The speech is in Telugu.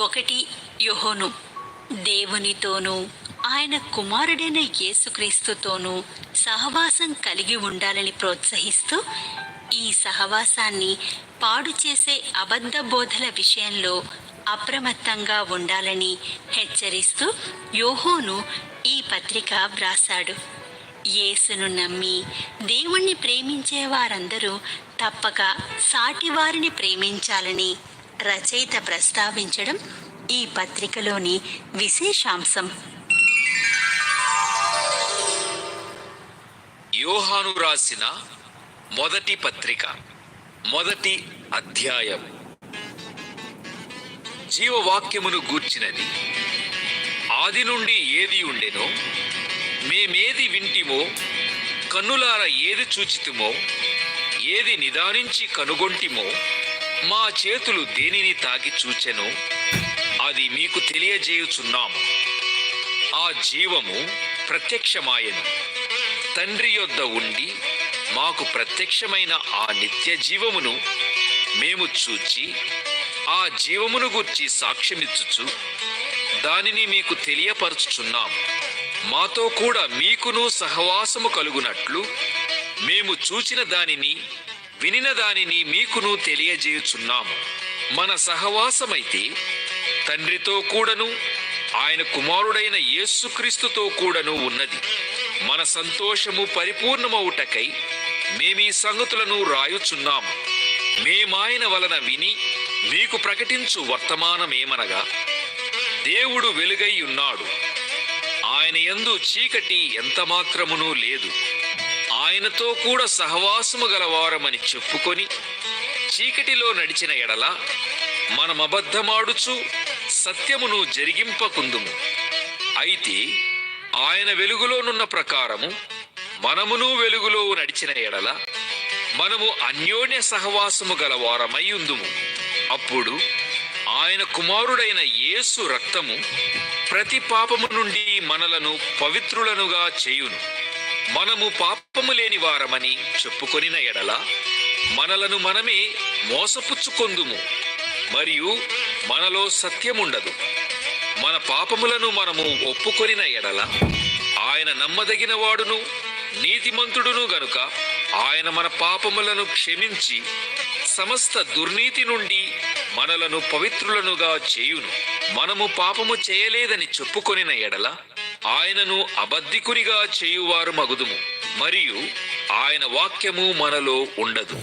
ఒకటి యోహోను దేవునితోనూ ఆయన కుమారుడైన యేసుక్రీస్తుతోనూ సహవాసం కలిగి ఉండాలని ప్రోత్సహిస్తూ ఈ సహవాసాన్ని పాడు చేసే అబద్ధ బోధల విషయంలో అప్రమత్తంగా ఉండాలని హెచ్చరిస్తూ యోహోను ఈ పత్రిక వ్రాసాడు యేసును నమ్మి దేవుణ్ణి ప్రేమించే వారందరూ తప్పక సాటివారిని ప్రేమించాలని రచయిత ప్రస్తావించడం ఈ పత్రికలోని విశేషాంశం. యోహాను రాసిన మొదటి పత్రిక మొదటి అధ్యాయం. జీవవాక్యమును గూర్చినది ఆది నుండి ఏది ఉండెనో మేమేది వింటిమో కన్నులార ఏది చూచితిమో ఏది నిదానించి కనుగొంటిమో మా చేతులు దేనిని తాకి చూచెను అది మీకు తెలియజేయుచున్నాము ఆ జీవము ప్రత్యక్షమాయను. తండ్రి యొద్ద ఉండి మాకు ప్రత్యక్షమైన ఆ నిత్య జీవమును మేము చూచి ఆ జీవమును గుర్చి సాక్ష్యమిచ్చుచు దానిని మీకు తెలియపరచుచున్నాం. మాతో కూడా మీకును సహవాసము కలుగునట్లు మేము చూచిన దానిని వినిన దానిని మీకును తెలియజేయుచున్నాము. మన సహవాసమైతే తండ్రితో కూడను ఆయన కుమారుడైన యేసుక్రీస్తుతో కూడను ఉన్నది. మన సంతోషము పరిపూర్ణమవుటకై మేమీ సంగతులను రాయుచున్నాము. మేమాయన వలన విని మీకు ప్రకటించు వర్తమానమేమనగా దేవుడు వెలుగై ఉన్నాడు. ఆయన ఎందు చీకటి ఎంత మాత్రమునూ లేదు. ఆయనతో కూడా సహవాసము గలవారమని చెప్పుకొని చీకటిలో నడిచిన ఎడల మనమబద్ధమాడుచు సత్యమును జరిగింపకుందుము. అయితే ఆయన వెలుగులోనున్న ప్రకారము మనమును వెలుగులో నడిచిన ఎడల మనము అన్యోన్య సహవాసము గల ఉందుము. అప్పుడు ఆయన కుమారుడైన యేసు రక్తము ప్రతి పాపము నుండి మనలను పవిత్రులనుగా చేయును. మనము పాపము లేని వారమని చెప్పుకొనిన ఎడల మనలను మనమే మోసపుచ్చుకొందుము. మరియు మనలో సత్యముండదు. మన పాపములను మనము ఒప్పుకొనిన ఎడల ఆయన నమ్మదగిన వాడును నీతిమంతుడును గనుక ఆయన మన పాపములను క్షమించి సమస్త దుర్నీతి నుండి మనలను పవిత్రులనుగా చేయును. మనము పాపము చేయలేదని చెప్పుకొనిన ఎడల ఆయనను అబద్ధికునిగా చేయువారు మగుదుము మరియు ఆయన వాక్యము మనలో ఉండదు.